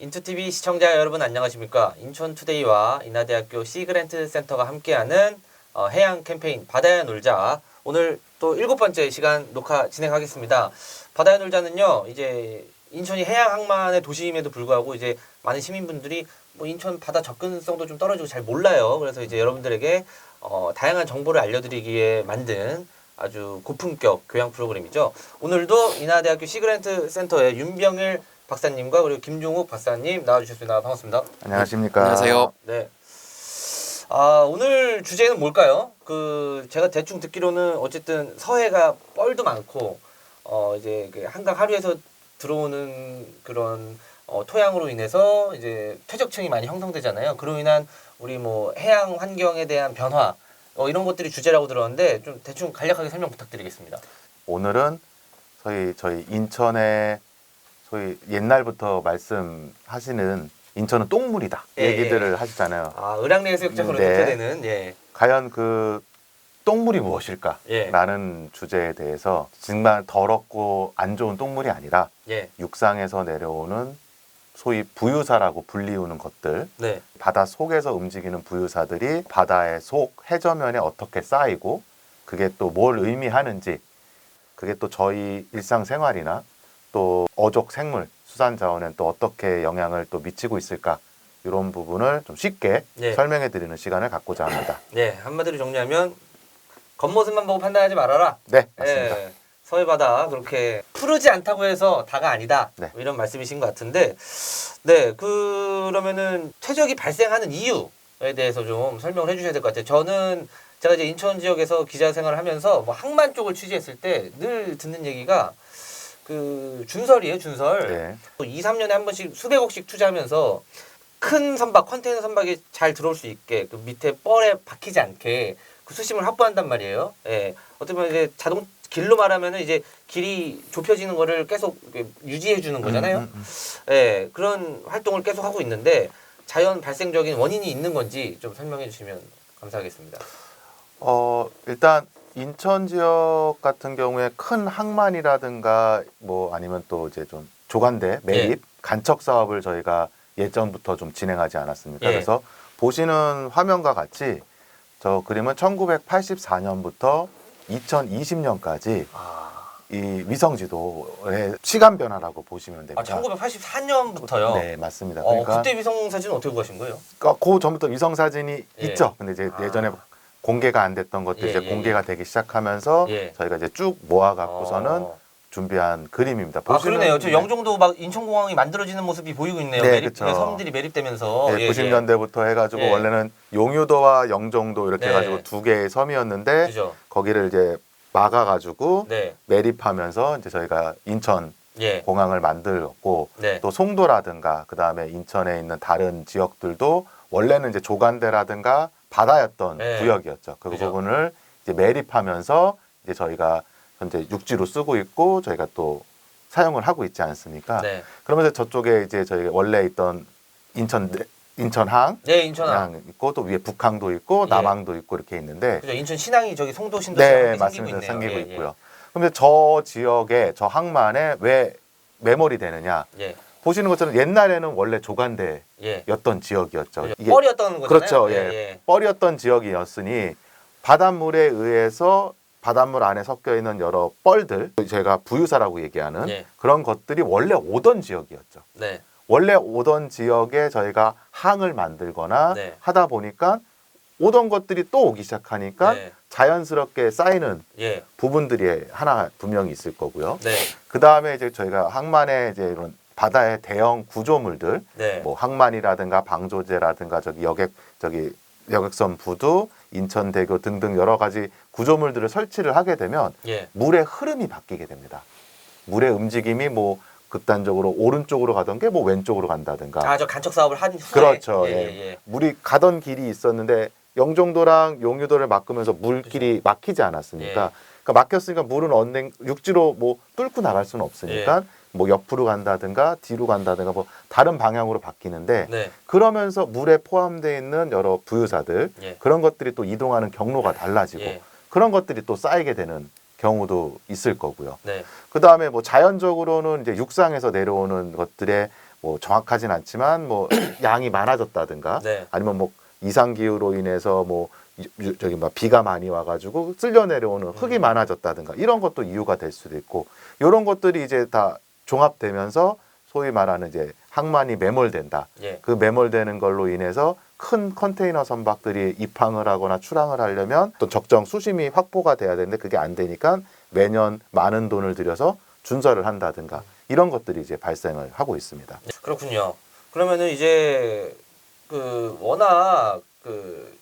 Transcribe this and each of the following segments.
인투TV 시청자 여러분 안녕하십니까? 인천투데이와 인하대학교 시그랜트 센터가 함께하는 어, 해양 캠페인 바다에 놀자 오늘 또 일곱 번째 시간 녹화 진행하겠습니다. 바다에 놀자는요 이제 인천이 해양 항만의 도시임에도 불구하고 이제 많은 시민분들이 뭐 인천 바다 접근성도 좀 떨어지고 잘 몰라요. 그래서 이제 여러분들에게 어, 다양한 정보를 알려드리기에 만든 아주 고품격 교양 프로그램이죠. 오늘도 인하대학교 시그랜트 센터의 윤병일 박사님과 그리고 김종욱 박사님 나와주셨습니다. 반갑습니다. 안녕하십니까. 안녕하세요. 네. 아 오늘 주제는 뭘까요? 그 제가 대충 듣기로는 어쨌든 서해가 뻘도 많고 어 이제 그 한강 하류에서 들어오는 그런 어, 토양으로 인해서 이제 퇴적층이 많이 형성되잖아요. 그로 인한 우리 뭐 해양 환경에 대한 변화 어, 이런 것들이 주제라고 들었는데 좀 대충 간략하게 설명 부탁드리겠습니다. 오늘은 저희 저희 인천의 소위 옛날부터 말씀하시는 인천은 똥물이다 예, 얘기들을 하시잖아요. 아 을왕리 해수욕장으로 네. 대표되는 예 과연 그 똥물이 무엇일까라는 예. 주제에 대해서 정말 더럽고 안 좋은 똥물이 아니라 예. 육상에서 내려오는 소위 부유사라고 불리우는 것들 네. 바다 속에서 움직이는 부유사들이 바다의 속 해저면에 어떻게 쌓이고 그게 또 뭘 의미하는지 그게 또 저희 일상생활이나 또 어족 생물 수산 자원에 또 어떻게 영향을 또 미치고 있을까 이런 부분을 좀 쉽게 네. 설명해 드리는 시간을 갖고자 합니다. 네, 한마디로 정리하면 겉모습만 보고 판단하지 말아라. 네, 맞습니다. 예, 서해 바다 그렇게 푸르지 않다고 해서 다가 아니다. 네. 뭐 이런 말씀이신 것 같은데, 네, 그러면은 퇴적이 발생하는 이유에 대해서 좀 설명을 해주셔야 될 것 같아요. 저는 제가 이제 인천 지역에서 기자 생활을 하면서 뭐 항만 쪽을 취재했을 때 늘 듣는 얘기가 그 준설이에요, 준설. 네. 2, 3년에 한 번씩 수백억씩 투자하면서 큰 선박, 컨테이너 선박이 잘 들어올 수 있게 그 밑에 뻘에 박히지 않게 그 수심을 확보한단 말이에요. 예. 어떻게 보면 이제 자동 길로 말하면은 이제 길이 좁혀지는 거를 계속 유지해 주는 거잖아요. 음, 음, 음. 예. 그런 활동을 계속 하고 있는데 자연 발생적인 원인이 있는 건지 좀 설명해 주시면 감사하겠습니다. 어, 일단 인천 지역 같은 경우에 큰 항만이라든가 뭐 아니면 또 이제 좀 조간대 매립 예. 간척 사업을 저희가 예전부터 좀 진행하지 않았습니까? 예. 그래서 보시는 화면과 같이 저 그림은 1984년부터 2020년까지 아, 이 위성 지도의 시간 변화라고 보시면 됩니다. 아 1984년부터요. 네, 맞습니다. 어, 그러니까 그때 위성 사진 어떻게 구하신 거예요? 그, 그 전부터 위성 사진이 예. 있죠. 근데 이제 아. 예전에 공개가 안 됐던 것도 예, 이제 예, 공개가 되기 시작하면서 예. 저희가 이제 쭉 모아 갖고서는 어. 준비한 그림입니다. 아 보시면- 그러네요. 저 네. 영종도 막 인천공항이 만들어지는 모습이 보이고 있네요. 네, 매립, 그쵸. 섬들이 매립되면서 네, 예, 90년대부터 해가지고 예. 원래는 용유도와 영종도 이렇게 네. 해가지고 두 개의 섬이었는데 예. 그죠. 거기를 이제 막아가지고 네, 매립하면서 이제 저희가 인천 예, 공항을 만들었고 네, 또 송도라든가 그 다음에 인천에 있는 다른 지역들도 원래는 이제 조간대라든가 바다였던 네. 구역이었죠. 그 그죠. 부분을 이제 매립하면서 이제 저희가 현재 육지로 쓰고 있고 저희가 또 사용을 하고 있지 않습니까? 네, 그러면서 저쪽에 이제 저희 원래 있던 인천 인천항 네, 인천항. 항 있고 또 위에 북항도 있고 예. 남항도 있고 이렇게 있는데 그죠. 인천 신항이 저기 송도 신도 네 생기고 맞습니다 있네요. 생기고 예, 있고요. 그런데 저 지역에 저 항만에 왜 매몰이 되느냐 예, 보시는 것처럼 옛날에는 원래 조간대였던 예, 지역이었죠. 이게 뻘이었던 거잖아요. 그렇죠. 예. 예, 뻘이었던 지역이었으니 바닷물에 의해서 바닷물 안에 섞여 있는 여러 뻘들 제가 부유사라고 얘기하는 예. 그런 것들이 원래 오던 지역이었죠. 네, 원래 오던 지역에 저희가 항을 만들거나 네. 하다 보니까 오던 것들이 또 오기 시작하니까 네. 자연스럽게 쌓이는 예, 부분들이 하나 분명히 있을 거고요. 네, 그 다음에 이제 저희가 항만의 이제 이런 바다의 대형 구조물들, 네, 뭐 항만이라든가 방조제라든가 저기 여객 저기 여객선 부두, 인천대교 등등 여러 가지 구조물들을 설치를 하게 되면 예, 물의 흐름이 바뀌게 됩니다. 물의 움직임이 뭐 극단적으로 오른쪽으로 가던 게 뭐 왼쪽으로 간다든가. 아 저 간척 사업을 한 후에 그렇죠. 예, 예. 예, 예. 물이 가던 길이 있었는데 영종도랑 용유도를 막으면서 물길이 막히지 않았습니까? 예. 그러니까 막혔으니까 물은 언젠 육지로 뭐 뚫고 나갈 수는 없으니까 예. 뭐 옆으로 간다든가 뒤로 간다든가 뭐 다른 방향으로 바뀌는데 네, 그러면서 물에 포함되어 있는 여러 부유사들 예, 그런 것들이 또 이동하는 경로가 달라지고 예, 그런 것들이 또 쌓이게 되는 경우도 있을 거고요. 네, 그 다음에 뭐 자연적으로는 이제 육상에서 내려오는 것들의 뭐 정확하진 않지만 뭐 양이 많아졌다든가 네. 아니면 뭐 이상 기후로 인해서 뭐 유- 저기 막 비가 많이 와가지고 쓸려 내려오는 흙이 음. 많아졌다든가 이런 것도 이유가 될 수도 있고 이런 것들이 이제 다 종합되면서 소위 말하는 이제 항만이 매몰된다. 예. 그 매몰되는 걸로 인해서 큰 컨테이너 선박들이 입항을 하거나 출항을 하려면 또 적정 수심이 확보가 돼야 되는데 그게 안 되니까 매년 많은 돈을 들여서 준설을 한다든가 이런 것들이 이제 발생을 하고 있습니다. 네, 그렇군요. 그러면은 이제 그 워낙 그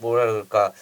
그럴까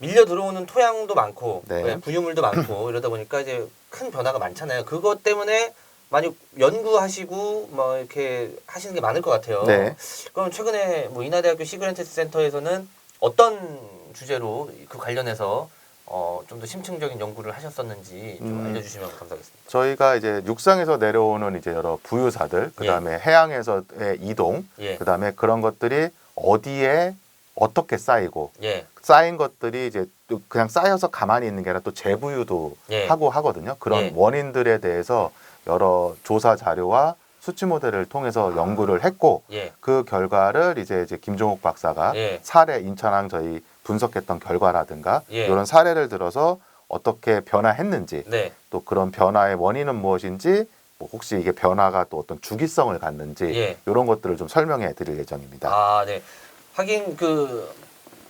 밀려 들어오는 토양도 많고 네. 네, 부유물도 많고 이러다 보니까 이제 큰 변화가 많잖아요. 그것 때문에 많이 연구하시고 뭐 이렇게 하시는 게 많을 것 같아요. 네. 그럼 최근에 뭐 인하대학교 시그렌트 센터에서는 어떤 주제로 그 관련해서 어, 좀 더 심층적인 연구를 하셨었는지 좀 음. 알려주시면 감사하겠습니다. 저희가 이제 육상에서 내려오는 이제 여러 부유사들, 그 다음에 해양에서의 이동, 예, 그 다음에 그런 것들이 어디에 어떻게 쌓이고 예, 쌓인 것들이 이제 또 그냥 쌓여서 가만히 있는 게 아니라 또 재부유도 예. 하고 하거든요. 그런 예. 원인들에 대해서 여러 조사 자료와 수치 모델을 통해서 연구를 했고 예, 그 결과를 이제 이제 김종욱 박사가 예. 사례 인천항 저희 분석했던 결과라든가 예. 이런 사례를 들어서 어떻게 변화했는지 네, 또 그런 변화의 원인은 무엇인지 뭐 혹시 이게 변화가 또 어떤 주기성을 갖는지 예. 이런 것들을 좀 설명해 드릴 예정입니다. 아, 네. 하긴 그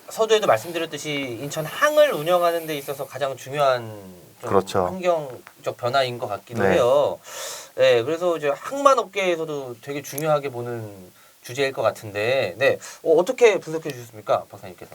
서두에도 말씀드렸듯이 인천 항을 운영하는 데 있어서 가장 중요한 좀 그렇죠. 환경적 변화인 것 같기도 네. 해요. 네, 그래서 이제 항만 업계에서도 되게 중요하게 보는 주제일 것 같은데, 네, 어, 어떻게 분석해 주셨습니까, 박사님께서?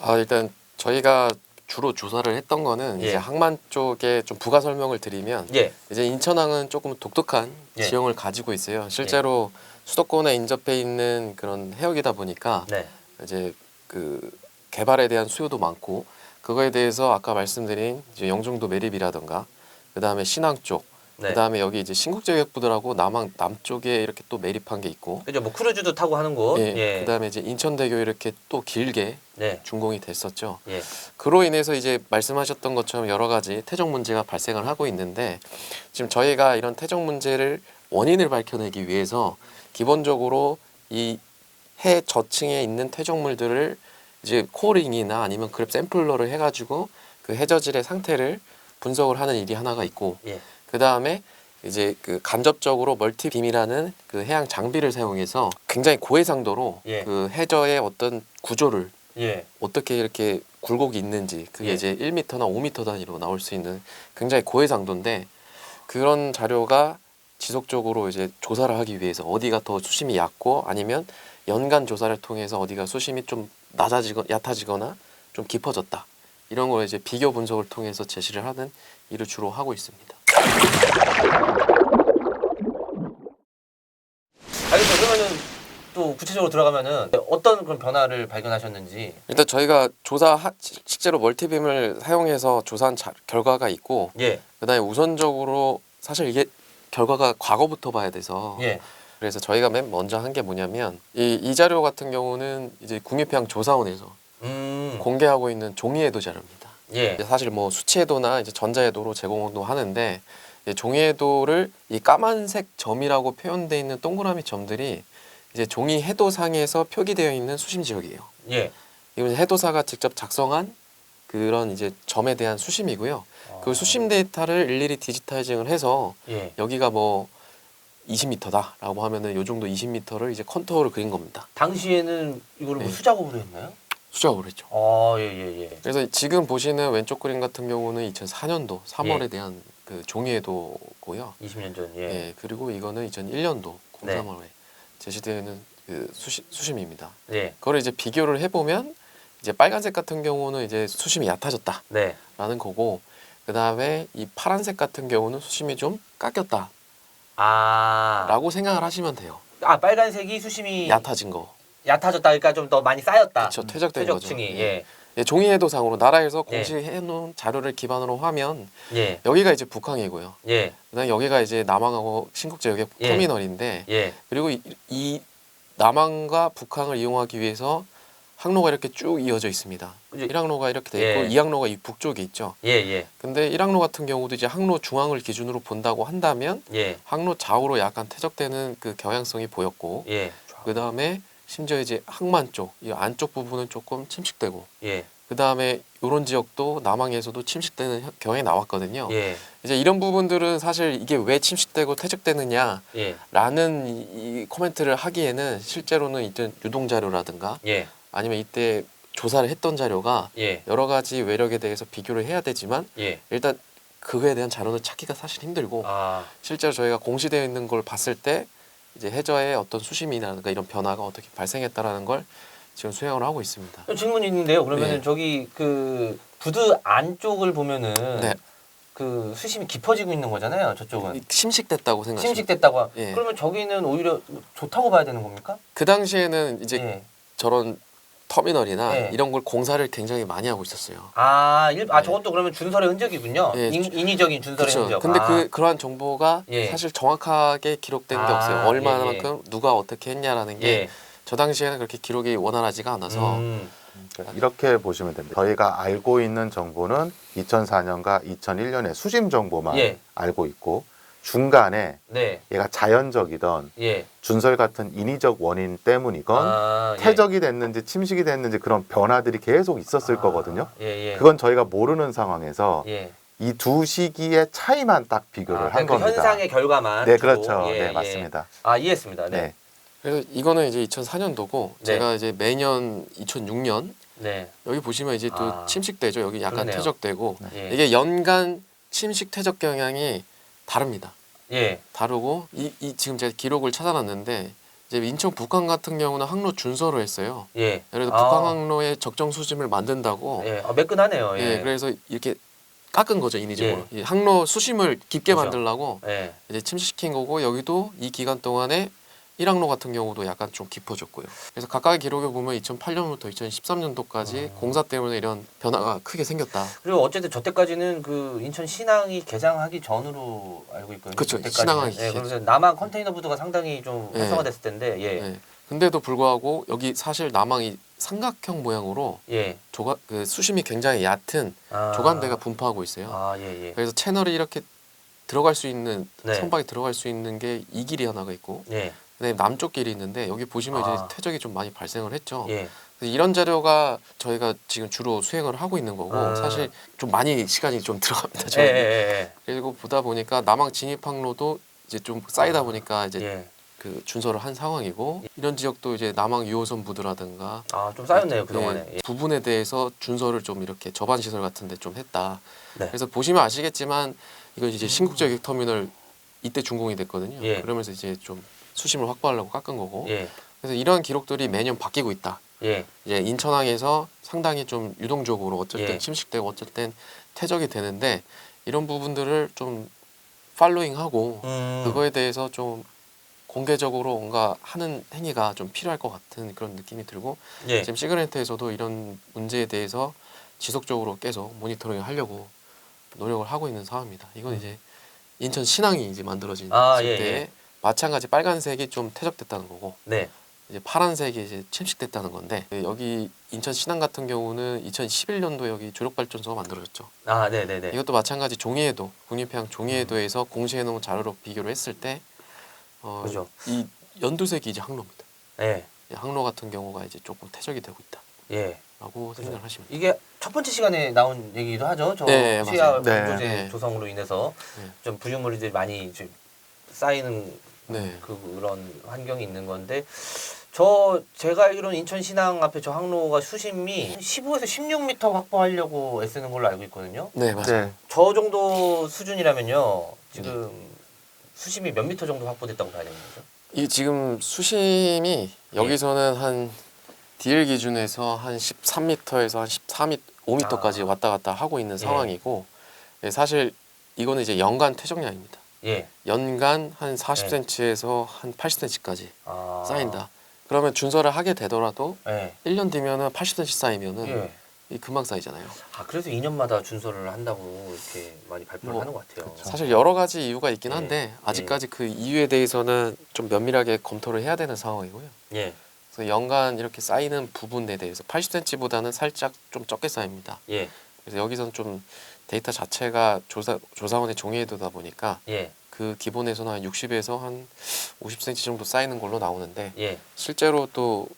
아 일단 저희가 주로 조사를 했던 거는 예. 이제 항만 쪽에 좀 부가 설명을 드리면 예, 이제 인천항은 조금 독특한 예. 지형을 가지고 있어요. 실제로 수도권에 인접해 있는 그런 해역이다 보니까 네, 이제 그 개발에 대한 수요도 많고 그거에 대해서 아까 말씀드린 이제 영종도 매립이라던가 그 다음에 신항 쪽, 네. 그 다음에 여기 이제 신국제격부들하고 남항 남쪽에 이렇게 또 매립한 게 있고, 그죠, 뭐 크루즈도 타고 하는 곳, 예, 예, 그 다음에 이제 인천대교 이렇게 또 길게 네, 준공이 됐었죠. 예, 그로 인해서 이제 말씀하셨던 것처럼 여러 가지 태적 문제가 발생을 하고 있는데 지금 저희가 이런 태적 문제를 원인을 밝혀내기 위해서 기본적으로 이 해 저층에 있는 퇴적물들을 이제 코링이나 아니면 그랩 샘플러를 해가지고 그 해저질의 상태를 분석을 하는 일이 하나가 있고 예, 그 다음에 이제 그 간접적으로 멀티빔이라는 그 해양 장비를 사용해서 굉장히 고해상도로 예. 그 해저의 어떤 구조를 예, 어떻게 이렇게 굴곡이 있는지 그게 예. 이제 1m나 5m 단위로 나올 수 있는 굉장히 고해상도인데 그런 자료가 지속적으로 이제 조사를 하기 위해서 어디가 더 수심이 얕고 아니면 연간 조사를 통해서 어디가 수심이 좀 낮아지거나 얕아지거나 좀 깊어졌다 이런 걸 이제 비교 분석을 통해서 제시를 하는 일을 주로 하고 있습니다. 알겠죠. 그러면은 또 구체적으로 들어가면은 어떤 그런 변화를 발견하셨는지, 일단 저희가 조사 하, 시- 실제로 멀티빔을 사용해서 조사한 자, 결과가 있고 예, 그다음에 우선적으로 사실 이게 결과가 과거부터 봐야 돼서 예, 그래서 저희가 맨 먼저 한 게 뭐냐면 이, 이 자료 같은 경우는 이제 국립해양 조사원에서 음, 공개하고 있는 종이해도 자료입니다. 예, 사실 뭐 수치해도나 이제 전자해도로 제공도 하는데 이제 종이해도를 이 까만색 점이라고 표현되어 있는 동그라미 점들이 이제 종이 해도상에서 표기되어 있는 수심 지역이에요. 예. 이건 해도사가 직접 작성한 그런 이제 점에 대한 수심이고요. 그 수심 데이터를 일일이 디지타이징을 해서 예. 여기가 뭐 20m다라고 하면은 요 정도 20m를 이제 컨투어를 그린 겁니다. 당시에는 이거를 뭐 네. 수작업으로 했나요? 수작업을 했죠. 아, 예, 예, 예. 그래서 지금 보시는 왼쪽 그림 같은 경우는 2004년도 3월에 예. 대한 그 종이에도고요. 20년 전, 예. 예. 그리고 이거는 2001년도 네. 03월에 제시되는 그 수심, 수심입니다. 네. 그걸 이제 비교를 해보면 이제 빨간색 같은 경우는 이제 수심이 얕아졌다라는 네. 거고 그 다음에 이 파란색 같은 경우는 수심이 좀 깎였다라고 아. 생각을 하시면 돼요. 아, 빨간색이 수심이 얕아진 거. 얕아졌다. 그러니까 좀 더 많이 쌓였다. 그렇죠. 퇴적된 거죠. 퇴적층이. 예. 예. 예, 종이해도상으로 나라에서 예. 공시해 놓은 자료를 기반으로 하면 예. 여기가 이제 북항이고요. 예. 그다음에 여기가 이제 남항하고 신국제 여객 예. 터미널인데 예. 그리고 이, 이 남항과 북항을 이용하기 위해서 항로가 이렇게 쭉 이어져 있습니다. 그죠? 1항로가 이렇게 돼 있고 예. 2항로가 이 북쪽에 있죠. 예, 예, 근데 1항로 같은 경우도 이제 항로 중앙을 기준으로 본다고 한다면 예, 항로 좌우로 약간 퇴적되는 그 경향성이 보였고 예, 그 다음에 심지어 이제 항만 쪽, 이 안쪽 부분은 조금 침식되고 예, 그 다음에 이런 지역도 남항에서도 침식되는 현- 경향이 나왔거든요. 예, 이제 이런 부분들은 사실 이게 왜 침식되고 퇴적되느냐라는 예, 이, 이 코멘트를 하기에는 실제로는 이런 유동 자료라든가 예, 아니면 이때 조사를 했던 자료가 예, 여러 가지 외력에 대해서 비교를 해야 되지만 예. 일단 그거에 대한 자료는 찾기가 사실 힘들고 아, 실제로 저희가 공시되어 있는 걸 봤을 때 이제 해저의 어떤 수심이라든가 이런 변화가 어떻게 발생했다라는 걸 지금 수행을 하고 있습니다. 질문이 있는데요. 그러면 은 네. 저기 그 부두 안쪽을 보면은 네. 그 수심이 깊어지고 있는 거잖아요. 저쪽은 이 침식됐다고 생각하시면 침식됐다고. 하- 예. 그러면 저기는 오히려 좋다고 봐야 되는 겁니까? 그 당시에는 이제 예. 저런 터미널이나 네. 이런 걸 공사를 굉장히 많이 하고 있었어요. 아, 일, 아 네. 저것도 그러면 준설의 흔적이군요. 예, 인, 인위적인 준설의 그렇죠. 흔적. 근데 아, 그 그러한 정보가 예. 사실 정확하게 기록된 게 아, 없어요. 얼마나만큼 예, 누가 어떻게 했냐라는 게 예. 저 당시에는 그렇게 기록이 원활하지가 않아서 음, 그러니까 이렇게 보시면 됩니다. 저희가 알고 있는 정보는 2004년과 2001년의 수심 정보만 예. 알고 있고 중간에 네. 얘가 자연적이던 예. 준설 같은 인위적 원인 때문이건 아, 예. 퇴적이 됐는지 침식이 됐는지 그런 변화들이 계속 있었을 아, 거거든요. 예, 예. 그건 저희가 모르는 상황에서 예. 이두 시기의 차이만 딱 비교를 아, 한그 겁니다. 현상의 결과만. 네, 주로. 그렇죠. 예, 네, 예. 맞습니다. 아, 이해했습니다. 네. 네. 그래서 이거는 이제 2004년도고 네. 제가 이제 매년 2006년 네. 여기 보시면 이제 또 아. 침식되죠. 여기 약간 그러네요. 퇴적되고 예. 이게 연간 침식 퇴적 경향이 다릅니다. 예. 다르고 이, 이 지금 제가 기록을 찾아놨는데 이제 인천 북항 같은 경우는 항로 준서로 했어요. 예. 그래서 아. 북항 항로의 적정 수심을 만든다고 예. 아, 매끈하네요. 예. 예. 그래서 이렇게 깎은 거죠 인위적으로 이 항로 수심을 깊게 그죠. 만들라고 예. 이제 침식시킨 거고 여기도 이 기간 동안에 1항로 같은 경우도 약간 좀 깊어졌고요. 그래서 각각의 기록에 보면 2008년부터 2013년도까지 아. 공사 때문에 이런 변화가 크게 생겼다. 그리고 어쨌든 저 때까지는 그 인천 신항이 개장하기 전으로 알고 있거든요. 그쵸, 저때까지는. 신항하기 예, 전. 그래서 남한 컨테이너 부두가 상당히 좀 예. 활성화됐을 텐데, 예, 네. 근데도 불구하고 여기 사실 남항이 삼각형 모양으로 예, 조가 그 수심이 굉장히 얕은 아. 조간대가 분포하고 있어요. 아, 예, 예, 그래서 채널이 이렇게 들어갈 수 있는 네. 선박이 들어갈 수 있는 게 이 길이 하나가 있고 예, 그다음에 남쪽 길이 있는데 여기 보시면 아. 이제 퇴적이 좀 많이 발생을 했죠. 예, 그래서 이런 자료가 저희가 지금 주로 수행을 하고 있는 거고 아. 사실 좀 많이 시간이 좀 들어갑니다. 예, 저희 예, 그리고 보다 보니까 남항 진입 항로도 이제 좀 쌓이다 보니까 예, 이제 예. 그 준설을 한 상황이고 이런 지역도 이제 남항 유호선 부두라든가 아, 좀 쌓였네요 그 동안에. 네, 부분에 대해서 준설을 좀 이렇게 저반 시설 같은데 좀 했다. 네. 그래서 보시면 아시겠지만 이건 이제 신국제객 터미널 이때 준공이 됐거든요. 예. 그러면서 이제 좀 수심을 확보하려고 깎은 거고. 예, 그래서 이러한 기록들이 매년 바뀌고 있다. 예, 이제 인천항에서 상당히 좀 유동적으로 땐 예. 침식되고 땐 퇴적이 되는데 이런 부분들을 좀 팔로잉하고 음, 그거에 대해서 좀 공개적으로 뭔가 하는 행위가 좀 필요할 것 같은 그런 느낌이 들고 예, 지금 시그렌트에서도 이런 문제에 대해서 지속적으로 계속 모니터링 하려고 노력을 하고 있는 상황입니다. 이건 이제 인천 신항이 이제 만들어진 음. 아, 때 예, 예. 마찬가지 빨간색이 좀 퇴적됐다는 거고 네, 이제 파란색이 이제 침식됐다는 건데 여기 인천 신항 같은 경우는 2011년도 여기 주력 발전소가 만들어졌죠. 아, 네, 네, 네, 이것도 마찬가지 종이해도 국립해양 종이해도에서 공시해 놓은 자료로 비교를 했을 때 어, 그죠. 이 연두색이 이제 항로입니다. 예, 이 항로 같은 경우가 이제 조금 퇴적이 되고 예. 있다라고 생각을 하시면 돼요. 이게 첫 번째 시간에 나온 얘기도 하죠. 저 네, 시야 맞아요. 네. 구조제 네. 조성으로 인해서 네. 좀 부유물들이 많이 좀 쌓이는 네. 그런 환경이 있는 건데 저 제가 알기로는 인천 신항 앞에 저 항로가 수심이 15에서 16m 확보하려고 애쓰는 걸로 알고 있거든요. 네 맞아요. 네. 저 정도 수준이라면요. 지금 수심이 몇 미터 정도 확보됐다고 봐야 되는 거죠? 이 지금 수심이 여기서는 한 DL 기준에서 한 13m에서 한 14m, 5m까지 아. 왔다 갔다 하고 있는 예. 상황이고 예, 사실 이거는 이제 연간 퇴적량입니다. 예. 연간 한 40cm에서 한 80cm까지 아. 쌓인다. 그러면 준설을 하게 되더라도 예. 1년 뒤면은 80cm 쌓이면은 예. 이 금방 쌓이잖아요. 아 그래서 2년마다 준설을 한다고 이렇게 많이 발표를 뭐, 하는 것 같아요. 사실 여러 가지 이유가 있긴 예. 한데 아직까지 그 이유에 대해서는 좀 면밀하게 검토를 해야 되는 상황이고요. 예. 그래서 연간 이렇게 쌓이는 부분에 대해서 80cm보다는 살짝 좀 적게 쌓입니다. 예, 그래서 여기서는 좀 데이터 자체가 조사 조사원의 종이에도다 보니까 예, 그 기본에서는 한 60에서 한 50cm 정도 쌓이는 걸로 나오는데 예. 실제로 또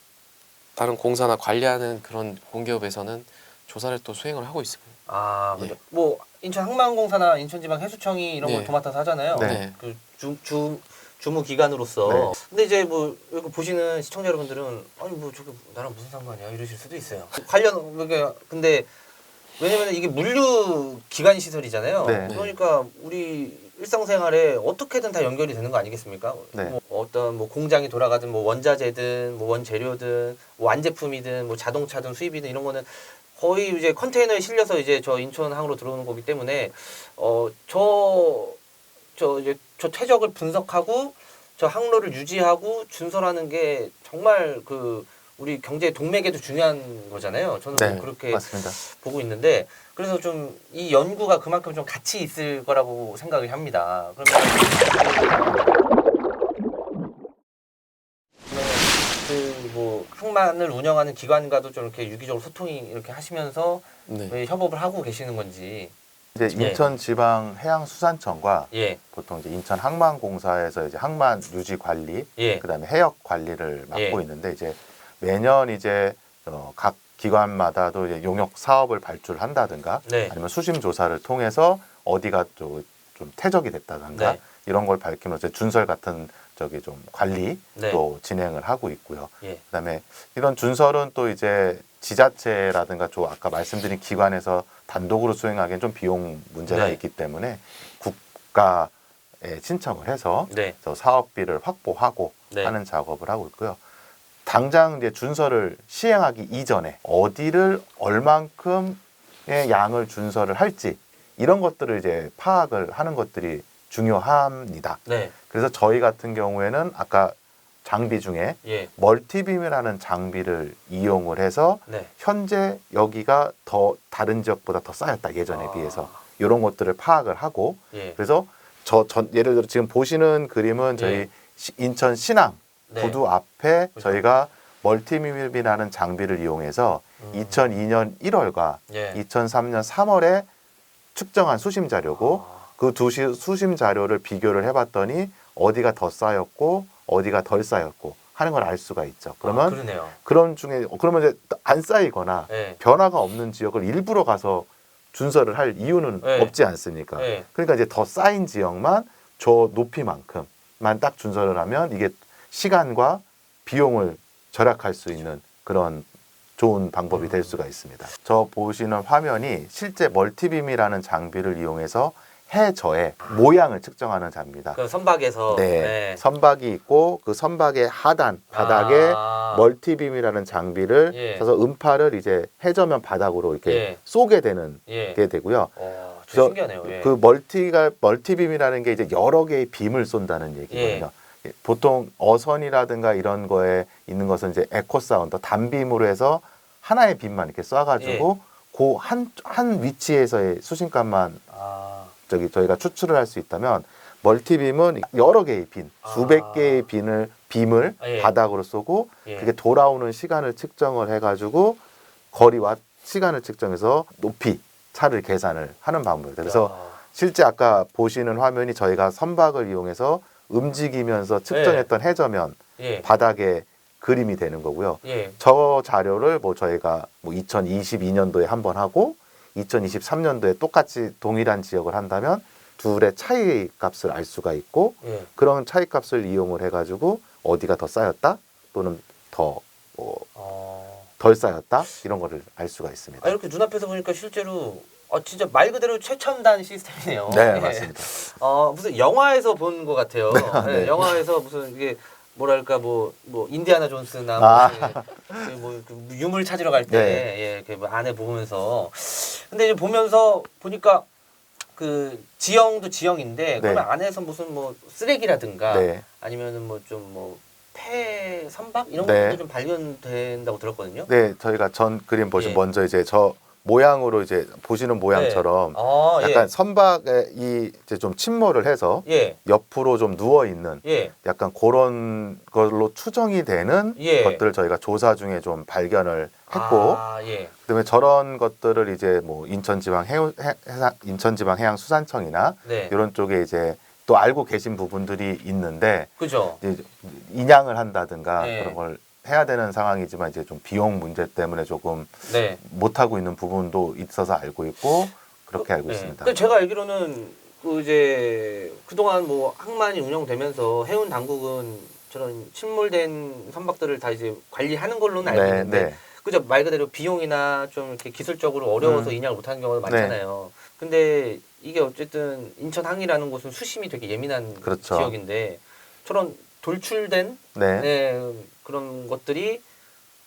다른 공사나 관리하는 그런 공기업에서는 조사를 또 수행을 하고 있습니다. 아, 예. 그죠. 뭐 인천 항만공사나 인천지방해수청이 이런 걸 네. 도맡아서 하잖아요. 네. 그 주, 주, 주무 기관으로서. 네. 근데 이제 뭐 이거 보시는 시청자 여러분들은 아니 뭐 저게 나랑 무슨 상관이야 이러실 수도 있어요. 관련 그게 근데 왜냐면 이게 물류 기관 시설이잖아요. 네. 그러니까 우리 일상생활에 어떻게든 다 연결이 되는 거 아니겠습니까? 네. 뭐 어떤 뭐 공장이 돌아가든 뭐 원자재든 뭐 원재료든 뭐 완제품이든 뭐 자동차든 수입이든 이런 거는 거의 이제 컨테이너에 실려서 이제 저 인천항으로 들어오는 거기 때문에 어저저 이제 저 퇴적을 분석하고 저 항로를 유지하고 준설하는 게 정말 그 우리 경제 동맥에도 중요한 거잖아요. 저는 네, 뭐 그렇게 맞습니다. 보고 있는데 그래서 좀 이 연구가 그만큼 좀 가치 있을 거라고 생각을 합니다. 그러면 그뭐 항만을 운영하는 기관과도 좀 이렇게 유기적으로 소통이 이렇게 하시면서 네. 왜 협업을 하고 계시는 건지 이제 예. 인천 지방 해양 수산청과 예 보통 이제 인천 항만공사에서 이제 항만 유지 관리, 예. 그다음에 해역 관리를 맡고 예. 있는데 이제 매년 이제 어, 각 기관마다도 이제 용역 사업을 발주한다든가 네. 아니면 수심 조사를 통해서 어디가 좀, 좀 퇴적이 됐다든가 네. 이런 걸 밝히면서 준설 같은 저기 좀 관리 네. 또 진행을 하고 있고요. 예. 그다음에 이런 준설은 또 이제 지자체라든가 저 아까 말씀드린 기관에서 단독으로 수행하기엔 좀 비용 문제가 네. 있기 때문에 국가에 신청을 해서 네. 저 사업비를 확보하고 네. 하는 작업을 하고 있고요. 당장 이제 준설을 시행하기 이전에 어디를 얼만큼의 양을 준설을 할지 이런 것들을 이제 파악을 하는 것들이 중요합니다. 네. 그래서 저희 같은 경우에는 아까 장비 중에 예. 멀티빔이라는 장비를 이용을 해서 네. 현재 여기가 더 다른 지역보다 더 쌓였다 예전에 아. 비해서 이런 것들을 파악을 하고 예. 그래서 저 전 예를 들어 지금 보시는 그림은 저희 예. 시- 인천 신항 네. 구두 앞에 그렇죠. 저희가 멀티빔이라는 장비를 이용해서 음. 2002년 1월과 예. 2003년 3월에 측정한 수심 자료고 아. 그두 수심 자료를 비교를 해봤더니 어디가 더 쌓였고 어디가 덜 쌓였고 하는 걸 알 수가 있죠. 아, 그러면 그러네요. 그런 중에 그러면 이제 안 쌓이거나 예. 변화가 없는 지역을 일부러 가서 준설을 할 이유는 네. 없지 않습니까? 예. 그러니까 이제 더 쌓인 지역만 저 높이만큼만 딱 준설을 하면 이게 시간과 비용을 절약할 수 있는 그런 좋은 방법이 될 수가 있습니다. 저 보시는 화면이 실제 멀티빔이라는 장비를 이용해서 해저의 모양을 측정하는 장비입니다. 그 선박에서 네, 선박이 있고 그 선박의 하단 바닥에 아. 멀티빔이라는 장비를 예. 써서 음파를 이제 해저면 바닥으로 이렇게 예. 쏘게 되는 예. 게 되고요. 어, 저- 신기하네요. 예. 그 멀티가 멀티빔이라는 게 이제 여러 개의 빔을 쏜다는 얘기거든요. 예, 보통 어선이라든가 이런 거에 있는 것은 이제 에코 사운드 단빔으로 해서 하나의 빔만 이렇게 쏴가지고 그한한 위치에서의 수신값만 아. 저기 저희가 추출을 할 수 있다면 멀티빔은 여러 개의 빈, 수백 아. 개의 빈을 빔을 예. 바닥으로 쏘고 예. 그게 돌아오는 시간을 측정을 해가지고 거리와 시간을 측정해서 높이 차를 계산을 하는 방법입니다. 그래서 야. 실제 아까 보시는 화면이 저희가 선박을 이용해서 움직이면서 측정했던 해저면 예. 바닥에 그림이 되는 거고요. 예. 저 자료를 뭐 저희가 뭐 2022년도에 한 번 하고 2023년도에 똑같이 동일한 지역을 한다면 둘의 차이 값을 알 수가 있고 예. 그런 차이 값을 이용을 해가지고 어디가 더 쌓였다 또는 더덜 어. 쌓였다 이런 거를 알 수가 있습니다. 아, 이렇게 눈앞에서 보니까 실제로 어, 진짜 말 그대로 최첨단 시스템이네요. 네 예. 맞습니다. 어, 무슨 영화에서 본 것 같아요. 네, 네. 영화에서 무슨 이게 뭐랄까 뭐 뭐 인디아나 존스나 아. 뭐, 이렇게 뭐, 그 유물 찾으러 갈 때 네. 예, 이렇게 뭐 안에 보면서 근데 이제 보면서 보니까 그 지형도 지형인데 그러면 안에서 무슨 뭐 쓰레기라든가 네. 아니면은 뭐 좀 뭐 폐 선박 이런 네. 것도 좀 발견된다고 들었거든요. 네, 저희가 전 그림 보시면 예. 먼저 이제 저 모양으로 이제 보시는 모양처럼 아, 예. 약간 선박에 이 이제 좀 침몰을 해서 예. 옆으로 좀 누워 있는 예. 약간 그런 걸로 추정이 되는 예. 것들을 저희가 조사 중에 좀 발견을 했고 아, 예. 그다음에 저런 것들을 이제 뭐 인천지방 해운 해, 해상 인천지방 해양수산청이나 네. 이런 쪽에 이제 또 알고 계신 부분들이 있는데 그죠. 이제 인양을 한다든가 네. 그런 걸 해야 되는 상황이지만 이제 좀 비용 문제 때문에 조금 네. 못 하고 있는 부분도 있어서 알고 있고 그렇게 알고 네. 있습니다. 근데 제가 알기로는 그 이제 그동안 뭐 항만이 운영되면서 해운 당국은 저런 침몰된 선박들을 다 이제 관리하는 걸로는 알고 네, 있는데 네. 그죠 말 그대로 비용이나 좀 이렇게 기술적으로 어려워서 음. 인양을 못하는 경우가 네. 많잖아요. 근데 이게 어쨌든 인천 항이라는 곳은 수심이 되게 예민한 그렇죠. 지역인데 저런 돌출된 네. 네, 그런 것들이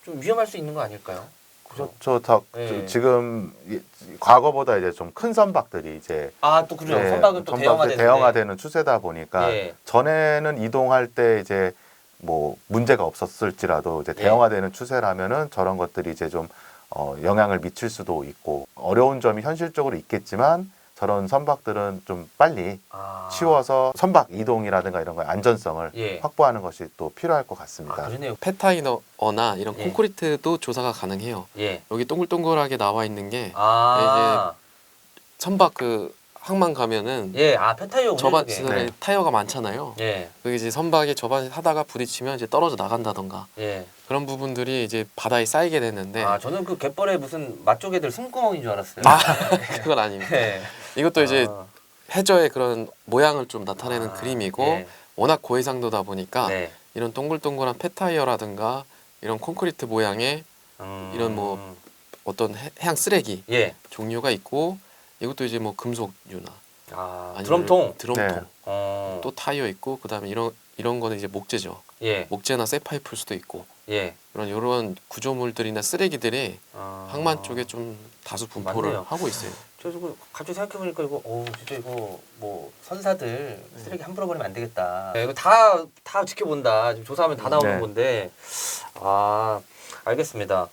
좀 위험할 수 있는 거 아닐까요? 그죠? 저, 저, 네. 저 지금 이- 과거보다 이제 좀 큰 선박들이 이제 아또 그죠. 네, 선박은 또 선박들. 대형화되는 추세다 보니까 예. 전에는 이동할 때 이제 뭐 문제가 없었을지라도 이제 예. 대형화되는 추세라면은 저런 것들이 이제 좀 어, 영향을 미칠 수도 있고 어려운 점이 현실적으로 있겠지만 저런 선박들은 좀 빨리 아. 치워서 선박 이동이라든가 이런 거 안전성을 예. 확보하는 것이 또 필요할 것 아, 같습니다. 그러네요. 페타이너나 이런 예. 콘크리트도 조사가 가능해요. 예. 여기 동글동글하게 나와 있는 게 아. 선박 그 항만 가면은 예. 아, 페타이어 저반. 시설에 네. 타이어가 많잖아요. 예. 그게 이제 선박이 저반 하다가 부딪히면 이제 떨어져 나간다던가 예. 그런 부분들이 이제 바다에 쌓이게 되는데 아, 저는 그 갯벌에 무슨 맛조개들 숨구멍인 줄 알았어요. 아, 그건 아닙니다. 예. 이것도 이제 아, 해저의 그런 모양을 좀 나타내는 아, 그림이고 예. 워낙 고해상도다 보니까 네. 이런 동글동글한 폐타이어라든가 이런 콘크리트 모양의 음, 이런 뭐 어떤 해, 해양 쓰레기 예. 종류가 있고 이것도 이제 뭐 금속류나 아, 아니면 드럼통. 드럼통 네. 어. 또 타이어 있고 그다음에 이런 이런 거는 이제 목재죠 예. 목재나 쇠파이프일 수도 있고 예. 이런 이런 구조물들이나 쓰레기들이 아. 항만 쪽에 좀 다수 분포를 맞네요. 하고 있어요. 저 갑자기 생각해 보니까 이거 어 진짜 이거 뭐 선사들 쓰레기 함부로 버리면 안 되겠다. 네, 이거 다 다 지켜본다. 지금 조사하면 다 나오는 네. 건데 아 알겠습니다.